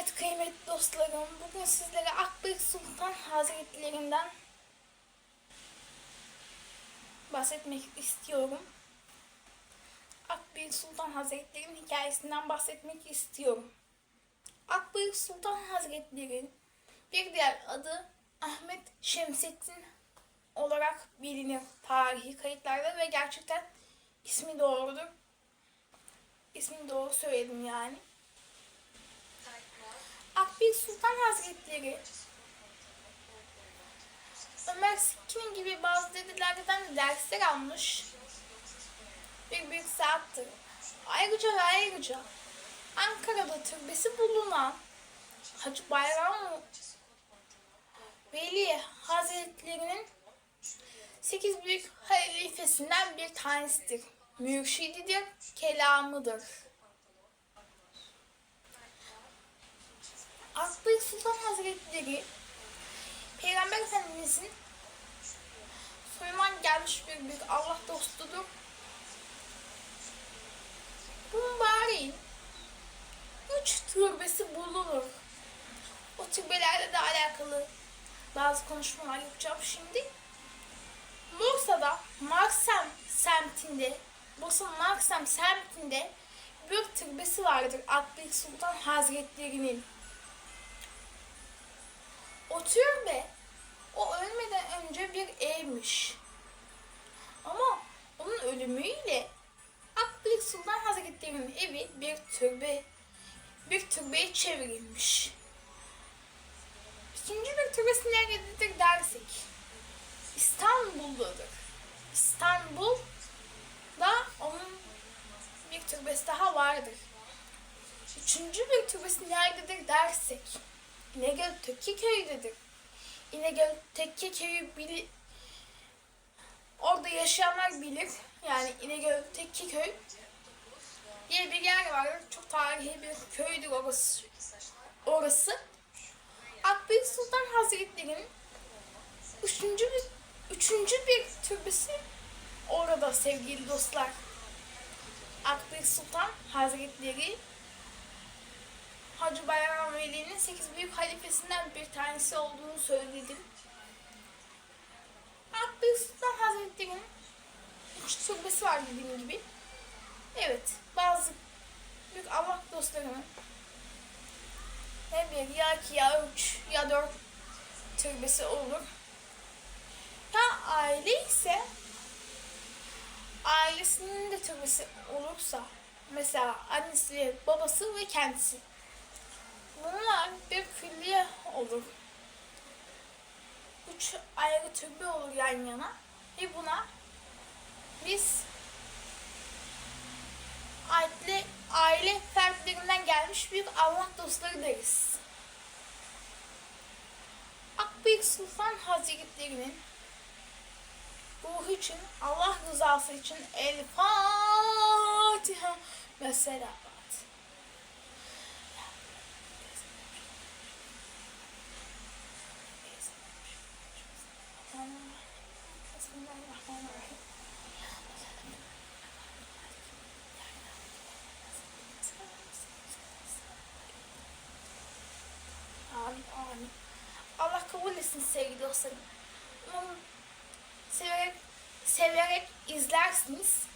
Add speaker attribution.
Speaker 1: Evet kıymetli dostlarım, bugün sizlere Akbek Sultan Hazretlerinden bahsetmek istiyorum. Akbek Sultan Hazretleri'nin hikayesinden bahsetmek istiyorum. Akbek Sultan Hazretleri bir diğer adı Ahmet Şemsettin olarak bilinir tarihi kayıtlarda ve gerçekten ismi doğrudur. İsmini doğru söyledim yani. Sultan Hazretleri Ömer Sikkin gibi bazı dedelerden de dersler almış. Bir büyük saattir. Ayrıca ve ayrıca Ankara'da türbesi bulunan Hacı Bayram Veli Hazretleri'nin sekiz büyük halifesinden bir tanesidir. Mürşididir, kelamıdır. Akbek Sultan Hazretleri Peygamber Efendimizin soyundan gelmiş bir büyük Allah dostudur. Bu mübareğin üç türbesi bulunur. O türbelerle de alakalı bazı konuşmalar yapacağım şimdi. Bursa'da Marsem semtinde Bursa Marsem semtinde bir türbesi vardır Akbek Sultan Hazretleri'nin. O türbe o ölmeden önce bir evmiş. Ama onun ölümüyle Akbek Sultan Hazretleri'nin evi bir türbe bir türbeye çevrilmiş. İkinci bir türbesi nerededir dersek İstanbul'dadır. İstanbul'da onun bir türbesi daha vardır. Üçüncü bir türbesi nerededir dersek İnegöl Tekkeköy'dedir. İnegöl Tekkeköy'ü bili orada yaşayanlar bilir. Yani İnegöl Tekkeköy diye bir yer var. Çok tarihi bir köydür orası. Orası. Akbek Sultan Hazretleri'nin üçüncü bir, üçüncü bir türbesi orada sevgili dostlar. Akbek Sultan Hazretleri Hacı Bayram Veli'nin 8 büyük halifesinden bir tanesi olduğunu söyledim. Akbek Sultan Hazretleri'nin üç türbesi var dediğim gibi. Evet, bazı büyük Allah dostlarının ne bir, ya iki, ya üç, ya dört türbesi olur. Ya aile ise ailesinin de türbesi olursa mesela annesi, babası ve kendisi Bunlar bir külliye olur. Üç ayrı türbe olur yan yana. Ve buna biz aile, aile fertlerinden gelmiş bir Allah dostları deriz. Akbek Sultan Hazretleri'nin ruhu için, Allah rızası için El Fatiha mesela. Bismillahirrahmanirrahim. Amin, amin. Allah kabul etsin sevgili dostlarım. Umarım severek, severek izlersiniz.